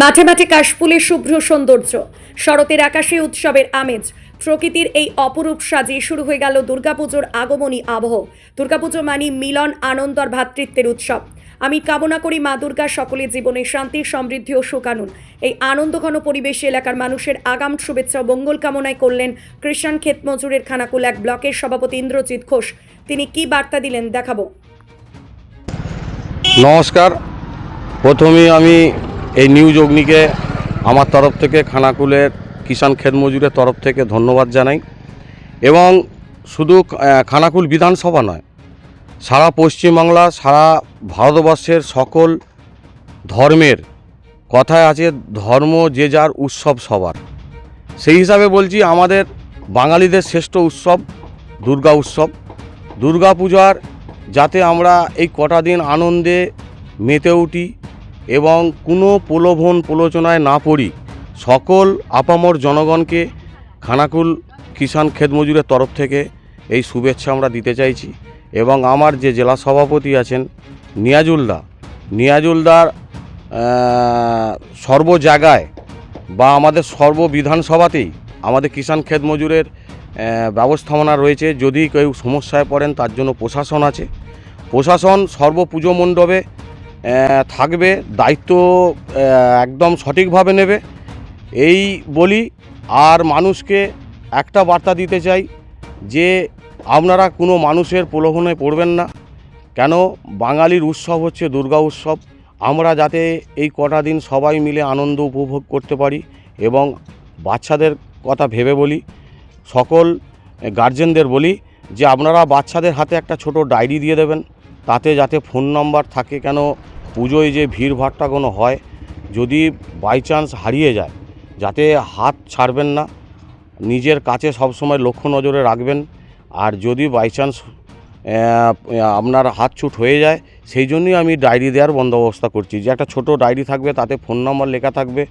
মাঠে মাঠে কাশফুলের শুভ্র সৌন্দর্য, শরতের আকাশে উৎসবের আমেজ, প্রকৃতির এই অপরূপ সাজে শুরু হয়ে গেল দুর্গাপুজোর আগমনী আবহ। দুর্গাপুজো মানি মিলন, আনন্দ আর ভ্রাতৃত্বের উৎসব। আমি কামনা করি মা দুর্গা সকলের জীবনে শান্তি, সমৃদ্ধি ও সুকানুন। এই আনন্দঘন পরিবেশে এলাকার মানুষের আগাম শুভেচ্ছা ও মঙ্গল কামনায় করলেন কৃষাণ ক্ষেত মজুরের খানাকুল এক ব্লকের সভাপতি ইন্দ্রজিৎ ঘোষ। তিনি কি বার্তা দিলেন, দেখাবো। নমস্কার। প্রথমে আমি এই নিউজ অগ্নিকে আমার তরফ থেকে, খানাকুলের কিষাণ ক্ষেত মজুরের তরফ থেকে ধন্যবাদ জানাই। এবং শুধু খানাকুল বিধানসভা নয়, সারা পশ্চিমবাংলা, সারা ভারতবর্ষের সকল ধর্মের কথায় আছে, ধর্ম যে যার উৎসব সবার। সেই হিসাবে বলছি, আমাদের বাঙালিদের শ্রেষ্ঠ উৎসব দুর্গা উৎসব। দুর্গা পূজার যাতে আমরা এই কটা দিন আনন্দে মেতে উঠি এবং কোনো প্রলোভন প্রলোচনায় না পড়ি, সকল আপামর জনগণকে খানাকুল কিষাণ ক্ষেত মজুরের তরফ থেকে এই শুভেচ্ছা আমরা দিতে চাইছি এবং আমার যে জেলা সভাপতি আছেন নিয়াজুলদা নিয়াজুলদার সর্ব জায়গায় বা আমাদের সর্ব বিধানসভাতেই আমাদের কিষাণ ক্ষেত মজুরের ব্যবস্থাপনা রয়েছে। যদি কেউ সমস্যায় পড়েন তার জন্য প্রশাসন আছে। প্রশাসন সর্ব পুজো মণ্ডপে থাকবে, দায়িত্ব একদম সঠিকভাবে নেবে। এই বলি আর মানুষকে একটা বার্তা দিতে চাই যে আপনারা কোনো মানুষের প্রলোভনে পড়বেন না। কেন? বাঙালির উৎসব হচ্ছে দুর্গা উৎসব। আমরা যাতে এই কটা দিন সবাই মিলে আনন্দ উপভোগ করতে পারি এবং বাচ্চাদের কথা ভেবে বলি, সকল গার্জেনদের বলি যে আপনারা বাচ্চাদের হাতে একটা ছোট ডায়েরি দিয়ে দেবেন। তাতে যাতে ফোন নাম্বার থাকে কেন? পুজোয় যে ভিড় ভাট্টা কোনো হয় যদি বাই চান্স হারিয়ে যায় যাতে হাত ছাড়বেন না নিজের কাছে সবসময় লক্ষ্য নজরে রাখবেন আর যদি বাই চান্স আপনার হাত ছুট হয়ে যায় সেই জন্যই আমি ডায়েরি দেওয়ার বন্দোবস্ত করছি। যে একটা ছোট ডায়েরি থাকবে তাতে ফোন নাম্বার লেখা থাকবে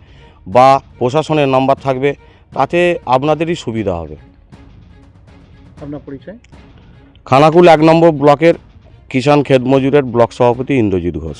বা প্রশাসনের নাম্বার থাকবে তাতে আপনাদেরই সুবিধা হবে। আপনার পরিচয়? খানাকুল এক নম্বর ব্লকের কিষাণ ক্ষেত মজুরের ব্লক সভাপতি Indrajit Ghosh.